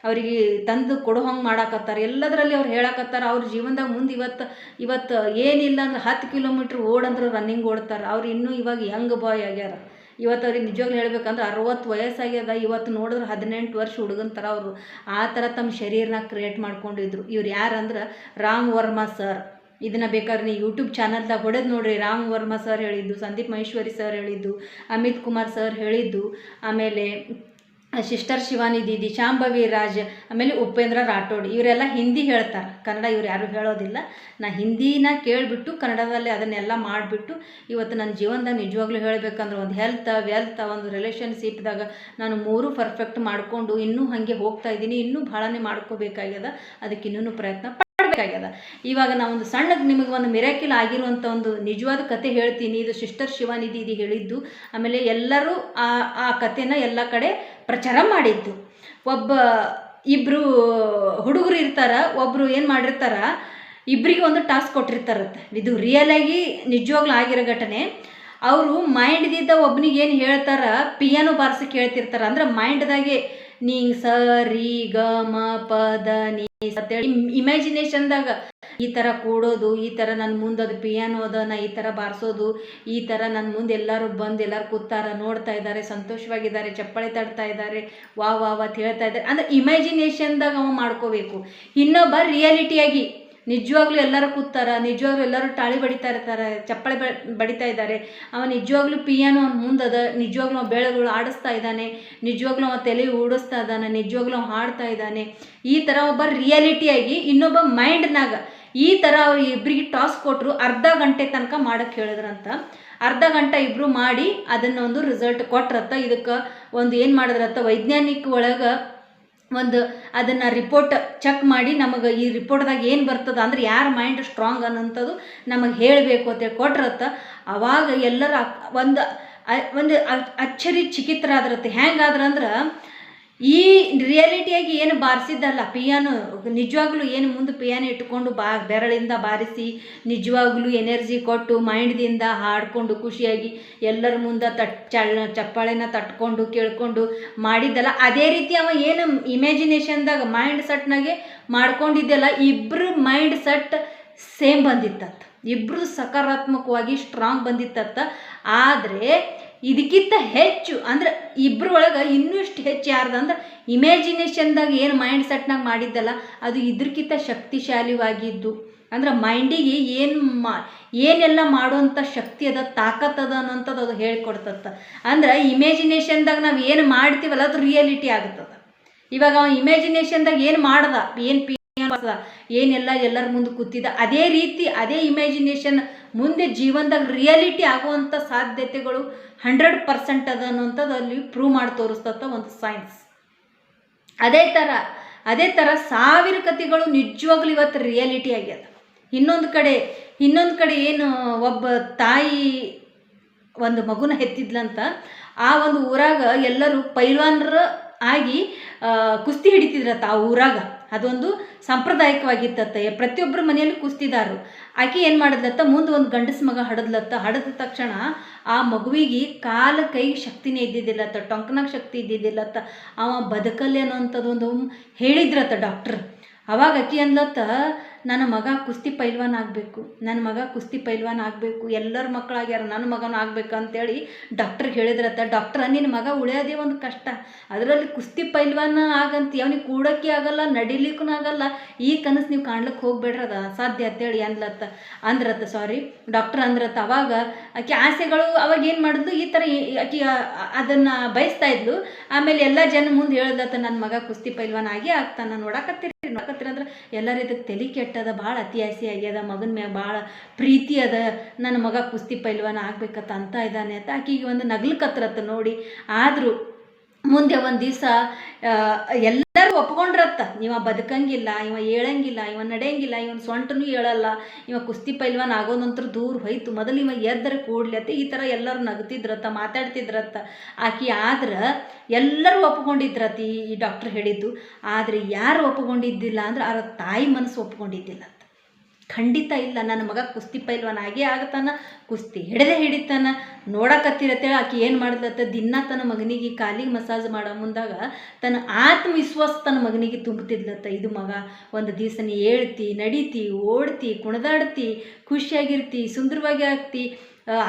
Speaker 1: ಅವರಿಗೆ ತಂದು ಕೊಡೋ ಹಂಗೆ ಮಾಡಾಕತ್ತಾರೆ. ಎಲ್ಲದರಲ್ಲಿ ಅವ್ರು ಹೇಳಕತ್ತಾರೆ, ಅವ್ರ ಜೀವನದಾಗ ಮುಂದೆ ಇವತ್ತು ಇವತ್ತು ಏನಿಲ್ಲ ಅಂದ್ರೆ ಹತ್ತು ಕಿಲೋಮೀಟ್ರ್ ಓಡಂದ್ರೆ ರನ್ನಿಂಗ್ ಓಡ್ತಾರೆ. ಅವ್ರು ಇನ್ನೂ ಇವಾಗ ಯಂಗ್ ಬಾಯ್ ಆಗ್ಯಾರ. ಇವತ್ತು ಅವ್ರಿಗೆ ನಿಜವಾಗ್ಲೂ ಹೇಳ್ಬೇಕಂದ್ರೆ ಅರವತ್ತು ವಯಸ್ಸಾಗ್ಯದ, ಇವತ್ತು ನೋಡಿದ್ರೆ ಹದಿನೆಂಟು ವರ್ಷ ಹುಡುಗನ ಥರ ಅವರು ಆ ಥರ ತಮ್ಮ ಶರೀರನ ಕ್ರಿಯೇಟ್ ಮಾಡ್ಕೊಂಡಿದ್ರು. ಇವ್ರು ಯಾರಂದ್ರೆ ರಾಮ್ ವರ್ಮಾ ಸರ್ ಇದನ್ನು ಬೇಕಾದ್ರೆ ನೀವು ಯೂಟ್ಯೂಬ್ ಚಾನಲ್ದಾಗ ಹೊಡೆದು ನೋಡ್ರಿ. ರಾಮ್ ವರ್ಮಾ ಸರ್ ಹೇಳಿದ್ದು, ಸಂದೀಪ್ ಮಹೇಶ್ವರಿ ಸರ್ ಹೇಳಿದ್ದು, ಅಮಿತ್ ಕುಮಾರ್ ಸರ್ ಹೇಳಿದ್ದು, ಆಮೇಲೆ ಸಿಸ್ಟರ್ ಶಿವಾನಿ ದೀದಿ, ಶಾಂಭವಿ ರಾಜ್, ಆಮೇಲೆ ಉಪೇಂದ್ರ ರಾಠೋಡ್, ಇವರೆಲ್ಲ ಹಿಂದಿ ಹೇಳ್ತಾರೆ. ಕನ್ನಡ ಇವ್ರು ಯಾರು ಹೇಳೋದಿಲ್ಲ. ನಾ ಹಿಂದಿನ ಕೇಳಿಬಿಟ್ಟು ಕನ್ನಡದಲ್ಲಿ ಅದನ್ನೆಲ್ಲ ಮಾಡಿಬಿಟ್ಟು ಇವತ್ತು ನನ್ನ ಜೀವನದಾಗ ನಿಜವಾಗ್ಲೂ ಹೇಳಬೇಕಂದ್ರೆ ಒಂದು ಹೆಲ್ತ್ ವೆಲ್ತ್ ಒಂದು ರಿಲೇಷನ್ಶಿಪ್ದಾಗ ನಾನು ಮೂರು ಪರ್ಫೆಕ್ಟ್ ಮಾಡಿಕೊಂಡು ಇನ್ನೂ ಹಾಗೆ ಹೋಗ್ತಾ ಇದ್ದೀನಿ. ಇನ್ನೂ ಭಾಳನೇ ಮಾಡ್ಕೋಬೇಕಾಗ್ಯದ. ಅದಕ್ಕೆ ಇನ್ನೂ ಪ್ರಯತ್ನ ಪಡಬೇಕಾಗ್ಯದ. ಇವಾಗ ನಾ ಒಂದು ಸಣ್ಣಗೆ ನಿಮಗೆ ಒಂದು ಮಿರಾಕಿಲ್ ಆಗಿರುವಂಥ ಒಂದು ನಿಜವಾದ ಕತೆ ಹೇಳ್ತೀನಿ. ಇದು ಸಿಸ್ಟರ್ ಶಿವಾನಿ ಇದು ಹೇಳಿದ್ದು. ಆಮೇಲೆ ಎಲ್ಲರೂ ಆ ಆ ಕಥೆನ ಎಲ್ಲ ಕಡೆ ಪ್ರಚಾರ ಮಾಡಿದ್ದು. ಒಬ್ಬ ಇಬ್ಬರು ಹುಡುಗರು ಇರ್ತಾರ ಒಬ್ಬರು ಏನು ಮಾಡಿರ್ತಾರ ಇಬ್ಬರಿಗೆ ಒಂದು ಟಾಸ್ಕ್ ಕೊಟ್ಟಿರ್ತಾರತ್ತೆ ಇದು ರಿಯಲಾಗಿ ನಿಜವಾಗ್ಲೂ ಆಗಿರೋ ಘಟನೆ. ಅವರು ಮೈಂಡ್ದಿದ್ದ ಒಬ್ಬನಿಗೆ ಏನು ಹೇಳ್ತಾರ, ಪಿಯಾನೋ ಬಾರ್ಸಕ್ಕೆ ಹೇಳ್ತಿರ್ತಾರೆ ಅಂದ್ರೆ ಮೈಂಡ್ದಾಗೆ ನೀ ಸ ರಿ ಗ ಮ ಪದ ನೀ ಅಂತೇಳಿ ಇಮ್ಯಾಜಿನೇಷನ್ದಾಗ ಈ ಥರ ಕೂಡೋದು, ಈ ಥರ ನನ್ನ ಮುಂದೆ ಅದು ಪಿಯಾನೋ ಅದ ನಾ ಈ ಥರ ಬಾರಿಸೋದು, ಈ ಥರ ನನ್ನ ಮುಂದೆ ಎಲ್ಲರೂ ಬಂದು ಎಲ್ಲರೂ ಕೂತಾರ, ನೋಡ್ತಾ ಇದ್ದಾರೆ ಸಂತೋಷವಾಗಿದ್ದಾರೆ ಚಪ್ಪಳೆ ತಡ್ತಾ ಇದ್ದಾರೆ ವಾ ವಾ ವಾ ಅಂತ ಹೇಳ್ತಾ ಇದ್ದಾರೆ ಅಂದರೆ ಇಮ್ಯಾಜಿನೇಷನ್ದಾಗ ಅವ ಮಾಡ್ಕೋಬೇಕು. ಇನ್ನೊಬ್ಬ ರಿಯಾಲಿಟಿಯಾಗಿ ನಿಜವಾಗ್ಲೂ ಎಲ್ಲರೂ ಕೂತಾರ, ನಿಜವಾಗ್ಲೂ ಎಲ್ಲರೂ ತಾಳಿ ಬಡಿತಾ ಇರ್ತಾರೆ, ಚಪ್ಪಾಳೆ ಬಡಿತಾ ಇದ್ದಾರೆ. ಅವ ನಿಜವಾಗ್ಲೂ ಪಿಯಾನೋ ಅವ್ನ ಮುಂದದ, ನಿಜವಾಗ್ಲೂ ಅವ ಬೆಳೆಗಳು ಆಡಿಸ್ತಾ ಇದ್ದಾನೆ, ನಿಜವಾಗ್ಲೂ ಅವ ತಲೆ ಓಡಿಸ್ತಾ ಇದ್ದಾನೆ, ನಿಜವಾಗ್ಲೂ ಅವ ಹಾಡ್ತಾ ಇದ್ದಾನೆ. ಈ ಥರ ಒಬ್ಬ ರಿಯಾಲಿಟಿಯಾಗಿ ಇನ್ನೊಬ್ಬ ಮೈಂಡ್ನಾಗ ಈ ಥರ ಇಬ್ಬರಿಗೆ ಟಾಸ್ ಕೊಟ್ಟರು ಅರ್ಧ ಗಂಟೆ ತನಕ ಮಾಡಕ್ಕೆ ಹೇಳಿದ್ರಂತ. ಅರ್ಧ ಗಂಟೆ ಇಬ್ಬರು ಮಾಡಿ ಅದನ್ನು ಒಂದು ರಿಸಲ್ಟ್ ಕೊಟ್ರತ್ತ. ಇದಕ್ಕೆ ಒಂದು ಏನು ಮಾಡಿದ್ರತ್ತ? ವೈಜ್ಞಾನಿಕ ಒಳಗೆ ಒಂದು ಅದನ್ನು ರಿಪೋರ್ಟ್ ಚೆಕ್ ಮಾಡಿ ನಮಗೆ ಈ ರಿಪೋರ್ಟ್ದಾಗ ಏನು ಬರ್ತದೆ ಅಂದ್ರೆ ಯಾರ ಮೈಂಡ್ ಸ್ಟ್ರಾಂಗ್ ಅನ್ನೋಂಥದ್ದು ನಮಗೆ ಹೇಳಬೇಕು ಅಂತೇಳಿ ಕೊಟ್ರತ್ತ. ಅವಾಗ ಎಲ್ಲರ ಒಂದು ಒಂದು ಅಚ್ಚರಿ ಚಿಕಿತ್ರಾದ್ರತ್ತೆ ಹೆಂಗಾದ್ರಂದ್ರೆ ಈ ರಿಯಾಲಿಟಿಯಾಗಿ ಏನು ಬಾರಿಸಿದ್ದಲ್ಲ, ಪಿಯಾನೋ, ನಿಜವಾಗ್ಲೂ ಏನು ಮುಂದೆ ಪಿಯಾನೋ ಇಟ್ಕೊಂಡು ಬಾ, ಬೆರಳಿಂದ ಬಾರಿಸಿ, ನಿಜವಾಗ್ಲೂ ಎನರ್ಜಿ ಕೊಟ್ಟು ಮೈಂಡ್ದಿಂದ ಹಾಡಿಕೊಂಡು ಖುಷಿಯಾಗಿ ಎಲ್ಲರ ಮುಂದೆ ತಟ್ ಚಪ್ಪಾಳೆನ ತಟ್ಕೊಂಡು ಕೇಳ್ಕೊಂಡು ಮಾಡಿದ್ದಲ್ಲ. ಅದೇ ರೀತಿ ಅವ ಏನು ಇಮ್ಯಾಜಿನೇಷನ್ದಾಗ ಮೈಂಡ್ ಸೆಟ್ನಾಗೆ ಮಾಡ್ಕೊಂಡಿದ್ದೆಲ್ಲ ಇಬ್ಬರು ಮೈಂಡ್ ಸೆಟ್ ಸೇಮ್ ಬಂದಿತ್ತತ್ತ ಇಬ್ಬರು ಸಕಾರಾತ್ಮಕವಾಗಿ ಸ್ಟ್ರಾಂಗ್ ಬಂದಿತ್ತತ್ತ ಆದರೆ ಇದಕ್ಕಿಂತ ಹೆಚ್ಚು, ಅಂದ್ರೆ ಇಬ್ಬರ ಒಳಗೆ ಇನ್ನೂ ಇಷ್ಟು ಹೆಚ್ಚು ಯಾರ್ದಂದ್ರೆ ಇಮ್ಯಾಜಿನೇಷನ್ದಾಗ ಏನು ಮೈಂಡ್ ಸೆಟ್ನಾಗ ಮಾಡಿದ್ದಲ್ಲ, ಅದು ಇದ್ರಕ್ಕಿಂತ ಶಕ್ತಿಶಾಲಿವಾಗಿದ್ದು. ಅಂದ್ರೆ ಮೈಂಡಿಗೆ ಏನು ಮಾ, ಏನೆಲ್ಲ ಮಾಡುವಂಥ ಶಕ್ತಿ ಅದ, ತಾಕತ್ ಅದ ಅನ್ನೋಂಥದ್ದು ಅದು ಹೇಳ್ಕೊಡ್ತತ್ತ. ಅಂದ್ರೆ ಇಮ್ಯಾಜಿನೇಷನ್ದಾಗ ನಾವು ಏನು ಮಾಡ್ತೀವಲ್ಲ, ಅದು ರಿಯಾಲಿಟಿ ಆಗ್ತದೆ. ಇವಾಗ ಅವ ಇಮ್ಯಾಜಿನೇಷನ್ದಾಗ ಏನು ಮಾಡ್ದ, ಏನು ಪಿ ಏನೆಲ್ಲ ಎಲ್ಲರ ಮುಂದೆ ಕೂತಿದ ಅದೇ ರೀತಿ, ಅದೇ ಇಮ್ಯಾಜಿನೇಷನ್ ಮುಂದೆ ಜೀವನದಾಗ ರಿಯಾಲಿಟಿ ಆಗುವಂಥ ಸಾಧ್ಯತೆಗಳು ಹಂಡ್ರೆಡ್ ಪರ್ಸೆಂಟ್ ಅದ ಅನ್ನೋಂಥದ್ದು ಅಲ್ಲಿ ಪ್ರೂವ್ ಮಾಡಿ ತೋರಿಸ್ತಂಥ ಒಂದು ಸೈನ್ಸ್ ಅದೇ ಥರ ಅದೇ ಥರ ಸಾವಿರ ಕಥೆಗಳು ನಿಜವಾಗ್ಲೂ ಇವತ್ತು ರಿಯಾಲಿಟಿ ಆಗ್ಯದ. ಇನ್ನೊಂದು ಕಡೆ ಇನ್ನೊಂದು ಕಡೆ ಏನು ಒಬ್ಬ ತಾಯಿ ಒಂದು ಮಗುನ ಹೆತ್ತಿದ್ಲಂತ ಆ ಒಂದು ಊರಾಗ ಎಲ್ಲರೂ ಪೈಲ್ವಾನ್ರ ಆಗಿ ಕುಸ್ತಿ ಹಿಡಿತಿದ್ರತ್ತ ಆ ಊರಾಗ. ಅದೊಂದು ಸಾಂಪ್ರದಾಯಿಕವಾಗಿತ್ತತ್ತ ಪ್ರತಿಯೊಬ್ಬರ ಮನೆಯಲ್ಲಿ ಕುಸ್ತಿದಾರರು. ಆಕೆ ಏನು ಮಾಡಿದ್ಲತ್ತ? ಮುಂದೆ ಒಂದು ಗಂಡಸ ಮಗ ಹಡದ್ಲತ್ತ. ಹಡದ ತಕ್ಷಣ ಆ ಮಗುವಿಗೆ ಕಾಲ ಕೈ ಶಕ್ತಿನೇ ಇದ್ದಿದ್ದಿಲ್ಲತ್ತ. ಟೊಂಕನಾಗ ಶಕ್ತಿ ಇದ್ದಿದ್ದಿಲ್ಲತ್ತ. ಅವ ಬದುಕಲ್ಲಿ ಅನ್ನೋಂಥದ್ದು ಒಂದು ಹೇಳಿದ್ರತ್ತ ಡಾಕ್ಟ್ರ್. ಅವಾಗ ಆಕಿ ಅಂದ್ಲತ್ತ ನನ್ನ ಮಗ ಕುಸ್ತಿ ಪೈಲ್ವಾನ್ ಆಗಬೇಕು, ನನ್ನ ಮಗ ಕುಸ್ತಿ ಪೈಲ್ವಾನ್ ಆಗಬೇಕು, ಎಲ್ಲರ ಮಕ್ಕಳಾಗ್ಯಾರ, ನನ್ನ ಮಗನೂ ಆಗಬೇಕು ಅಂತೇಳಿ ಡಾಕ್ಟ್ರಿಗೆ ಹೇಳಿದ್ರತ್ತ. ಡಾಕ್ಟ್ರ ನಿನ್ನ ಮಗ ಉಳಿಯೋದೇ ಒಂದು ಕಷ್ಟ. ಅದರಲ್ಲಿ ಕುಸ್ತಿ ಪೈಲ್ವಾನ ಆಗಂತ, ಅವನಿಗೆ ಕೂಡಕ್ಕೆ ಆಗಲ್ಲ ನಡಿಲಿಕ್ಕೂ ಆಗಲ್ಲ. ಈ ಕನಸು ನೀವು ಕಾಣ್ಲಿಕ್ಕೆ ಹೋಗ್ಬೇಡ್ರಿ, ಅದು ಅಸಾಧ್ಯ ಅಂತೇಳಿ ಅನ್ಲತ್ತ ಅಂದ್ರತ್ತ ಸಾರಿ ಡಾಕ್ಟ್ರ್ ಅಂದ್ರತ್ತ, ಅವಾಗ ಆಕೆ ಆಸೆಗಳು ಅವಾಗ ಏನು ಮಾಡಿದ್ಲು? ಈ ಥರ ಆಕೆ ಅದನ್ನು ಬಯಸ್ತಾ ಇದ್ಲು. ಆಮೇಲೆ ಎಲ್ಲ ಜನ ಮುಂದೆ ಹೇಳ್ದತ್ತ, ನನ್ನ ಮಗ ಕುಸ್ತಿ ಪೈಲ್ವಾನ್ ಆಗಿ ಆಗ್ತಾನೆ ನೋಡಕತ್ತೀರಿ. ನೋಡಕತ್ತೀರಿ ಅಂದ್ರೆ ಎಲ್ಲರ ಇದಕ್ಕೆ ತಲೆ ಕೆಟ್ಟದ, ಭಾಳ ಅತಿ ಆಸೆ ಆಗ್ಯದ, ಮಗನ ಮ್ಯಾಗ ಭಾಳ ಪ್ರೀತಿ ಅದ, ನನ್ನ ಮಗ ಕುಸ್ತಿ ಪೈಲ್ವಾನ ಆಗ್ಬೇಕತ್ತ ಅಂತ ಇದ್ದಾನೆ ಅಂತ. ಆಕಿಗೆ ಒಂದು ನಗ್ಲಕತ್ರತ್ತ ನೋಡಿ, ಆದರೂ ಮುಂದೆ ಒಂದು ದಿವಸ ಎಲ್ಲರೂ ಇವ ಬದುಕಂಗಿಲ್ಲ, ಇವ ಏಳಂಗಿಲ್ಲ, ಇವ ನಡೆಯಂಗಿಲ್ಲ, ಇವನ್ ಸೊಂಟನು ಹೇಳಲ್ಲ ಇವ ಕುಸ್ತಿ ಪೈಲ್ವಾನ್ ಆಗೋದಂತ್ರ ದೂರ ಹೋಯ್ತು, ಮೊದಲು ಇವ ಎದ್ರೆ ಕೂಡ್ಲತ್ತೆ ಈ ಥರ ಎಲ್ಲರೂ ನಗ್ತಿದ್ರತ್ತ, ಮಾತಾಡ್ತಿದ್ರತ್ತ. ಆಕಿ ಆದ್ರೆ ಎಲ್ಲರೂ ಒಪ್ಕೊಂಡಿದ್ರತಿ ಈ ಡಾಕ್ಟರ್ ಹೇಳಿದ್ದು. ಆದ್ರೆ ಯಾರು ಒಪ್ಕೊಂಡಿದ್ದಿಲ್ಲ ಅಂದ್ರೆ ಅವ್ರ ತಾಯಿ ಮನಸ್ಸು ಒಪ್ಕೊಂಡಿದ್ದಿಲ್ಲ. ಖಂಡಿತ ಇಲ್ಲ, ನನ್ನ ಮಗ ಕುಸ್ತಿ ಪೈಲ್ವಾನ್ ಆಗೇ ಆಗತಾನ, ಕುಸ್ತಿ ಹಿಡದೆ ಹಿಡಿತಾನ. ನೋಡಕತ್ತಿರತ್ತೇಳಿ, ಆಕೆ ಏನು ಮಾಡ್ಲತ್ತ? ದಿನ ತನ್ನ ಮಗನಿಗೆ ಕಾಲಿಗೆ ಮಸಾಜ್ ಮಾಡೋ ಮುಂದಾಗ ತನ್ನ ಆತ್ಮವಿಶ್ವಾಸ ತನ್ನ ಮಗನಿಗೆ ತುಂಬುತ್ತಿದ್ಲತ್ತ ಇದು ಮಗ, ಒಂದು ದಿವಸ ನೀ ಹೇಳ್ತಿ ನಡೀತಿ, ಓಡ್ತಿ, ಕುಣದಾಡ್ತಿ, ಖುಷಿಯಾಗಿರ್ತಿ, ಸುಂದರವಾಗಿ ಆಗ್ತಿ.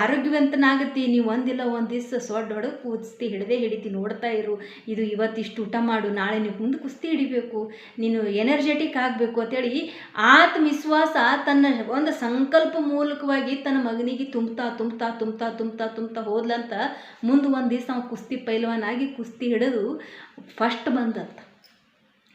Speaker 1: ಆರೋಗ್ಯವಂತನಾಗತ್ತಿ, ನೀವು ಒಂದಿಲ್ಲ, ಒಂದು ದಿವಸ ಸೊಡ್ಡ ಹೊಡೆದು ಕೂದಿಸ್ತಿ ಹಿಡದೆ ಹಿಡಿತಿ ನೋಡ್ತಾ ಇರು. ಇದು ಇವತ್ತಿಷ್ಟು ಊಟ ಮಾಡು, ನಾಳೆ ನೀವು ಮುಂದೆ ಕುಸ್ತಿ ಹಿಡಿಬೇಕು. ನೀನು ಎನರ್ಜೆಟಿಕ್ ಆಗಬೇಕು ಅಂತೇಳಿ ಆತ್ಮವಿಶ್ವಾಸ, ತನ್ನ ಒಂದು ಸಂಕಲ್ಪ ಮೂಲಕವಾಗಿ ತನ್ನ ಮಗನಿಗೆ ತುಂಬ್ತಾ ತುಂಬ್ತಾ ತುಂಬ್ತಾ ತುಂಬ್ತಾ ತುಂಬ್ತಾ ಹೋದ್ಲಂತ ಮುಂದೆ ಒಂದು ದಿವಸ ಅವನು ಕುಸ್ತಿ ಪೈಲ್ವಾನಾಗಿ ಕುಸ್ತಿ ಹಿಡಿದು ಫಸ್ಟ್ ಬಂದಂತ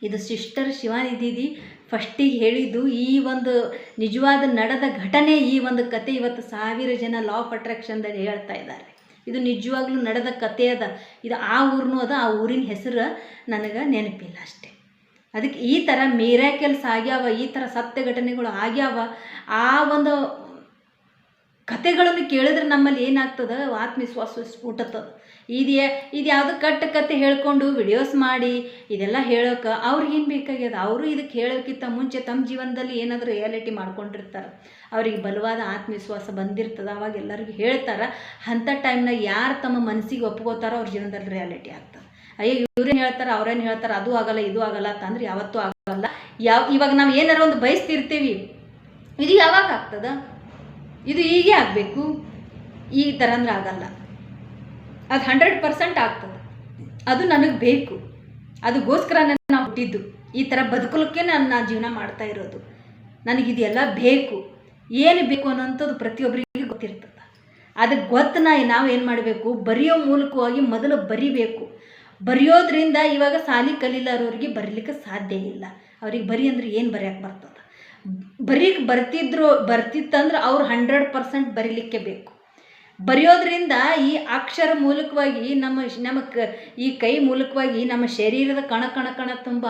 Speaker 1: ಇದು ಸಿಸ್ಟರ್ ಶಿವಾನಿದ್ದೀದಿ ಫಸ್ಟಿಗೆ ಹೇಳಿದ್ದು ಈ ಒಂದು ನಿಜವಾದ ನಡೆದ ಘಟನೆ ಈ ಒಂದು ಕತೆ ಇವತ್ತು ಸಾವಿರ ಜನ ಲಾ ಆಫ್ ಅಟ್ರಾಕ್ಷನ್ದಲ್ಲಿ ಹೇಳ್ತಾ ಇದ್ದಾರೆ. ಇದು ನಿಜವಾಗ್ಲೂ ನಡೆದ ಕತೆ ಅದ. ಇದು ಆ ಊರ್ನೂ ಅದ, ಆ ಊರಿನ ಹೆಸರು ನನಗೆ ನೆನಪಿಲ್ಲ ಅಷ್ಟೇ. ಅದಕ್ಕೆ ಈ ಥರ ಮೀರಾಕೆಲ್ಸ್ ಆಗ್ಯಾವ, ಈ ಥರ ಸತ್ಯ ಘಟನೆಗಳು ಆಗ್ಯಾವ, ಆ ಒಂದು ಕತೆಗಳನ್ನು ಕೇಳಿದ್ರೆ ನಮ್ಮಲ್ಲಿ ಏನಾಗ್ತದೆ? ಆತ್ಮವಿಶ್ವಾಸ ಸ್ಫುಟತದ ಇದು ಇದು ಯಾವುದು ಕಟ್ಟ ಕತೆ ಹೇಳ್ಕೊಂಡು ವಿಡಿಯೋಸ್ ಮಾಡಿ, ಇದೆಲ್ಲ ಹೇಳೋಕೆ ಅವ್ರಿಗೇನು ಬೇಕಾಗ್ಯದ? ಅವರು ಇದಕ್ಕೆ ಹೇಳೋಕ್ಕಿಂತ ಮುಂಚೆ ತಮ್ಮ ಜೀವನದಲ್ಲಿ ಏನಾದರೂ ರಿಯಾಲಿಟಿ ಮಾಡ್ಕೊಂಡಿರ್ತಾರೆ. ಅವ್ರಿಗೆ ಬಲವಾದ ಆತ್ಮವಿಶ್ವಾಸ ಬಂದಿರ್ತದೆ. ಅವಾಗ ಎಲ್ಲರಿಗೂ ಹೇಳ್ತಾರೆ, ಅಂಥ ಟೈಮ್ನಾಗ ಯಾರು ತಮ್ಮ ಮನಸ್ಸಿಗೆ ಒಪ್ಕೋತಾರೋ ಅವ್ರ ಜೀವನದಲ್ಲಿ ರಿಯಾಲಿಟಿ ಆಗ್ತದೆ. ಅಯ್ಯೋ, ಇವ್ರೇನು ಹೇಳ್ತಾರೆ, ಅವ್ರೇನು ಹೇಳ್ತಾರೆ, ಅದು ಆಗಲ್ಲ, ಇದು ಆಗಲ್ಲ ಅಂತಂದ್ರೆ ಯಾವತ್ತೂ ಆಗಲ್ಲ. ಯಾವ, ಇವಾಗ ನಾವು ಏನಾರ ಒಂದು ಬಯಸ್ತಿರ್ತೀವಿ, ಇದು ಯಾವಾಗ ಆಗ್ತದ? ಇದು ಹೀಗೆ ಆಗಬೇಕು. ಈ ಥರ ಅಂದ್ರೆ ಆಗಲ್ಲ. ಅದು ಹಂಡ್ರೆಡ್ ಪರ್ಸೆಂಟ್ ಆಗ್ತದೆ. ಅದು ನನಗೆ ಬೇಕು. ಅದಕ್ಕೋಸ್ಕರ ನಾವು ಹುಟ್ಟಿದ್ದು. ಈ ಥರ ಬದುಕಲಿಕ್ಕೆ ನಾನು ನಾನು ಜೀವನ ಮಾಡ್ತಾ ಇರೋದು. ನನಗಿದೆಲ್ಲ ಬೇಕು. ಏನು ಬೇಕು ಅನ್ನೋಂಥದ್ದು ಪ್ರತಿಯೊಬ್ಬರಿಗೆ ಗೊತ್ತಿರ್ತದೆ. ಅದಕ್ಕೆ ಗೊತ್ತು ನಾ ನಾವು ಏನು ಮಾಡಬೇಕು? ಬರೆಯೋ ಮೂಲಕವಾಗಿ ಮೊದಲು ಬರಿಬೇಕು. ಬರೆಯೋದ್ರಿಂದ ಇವಾಗ ಸಾಲಿ ಕಲೀಲಾರವ್ರಿಗೆ ಬರೀಲಿಕ್ಕೆ ಸಾಧ್ಯ ಇಲ್ಲ. ಅವ್ರಿಗೆ ಬರಿ ಅಂದ್ರೆ ಏನು ಬರೆಯೋಕೆ ಬರ್ತದೆ? ಬರೀಕ್ ಬರ್ತಿದ್ರು, ಬರ್ತಿತ್ತಂದ್ರೆ ಅವ್ರು ಹಂಡ್ರೆಡ್ ಪರ್ಸೆಂಟ್ ಬರೀಲಿಕ್ಕೆ ಬೇಕು. ಬರೆಯೋದ್ರಿಂದ ಈ ಅಕ್ಷರ ಮೂಲಕವಾಗಿ ನಮ್ಮ ನಮ್ಮ ಈ ಕೈ ಮೂಲಕವಾಗಿ ನಮ್ಮ ಶರೀರದ ಕಣ ಕಣ ಕಣ ತುಂಬ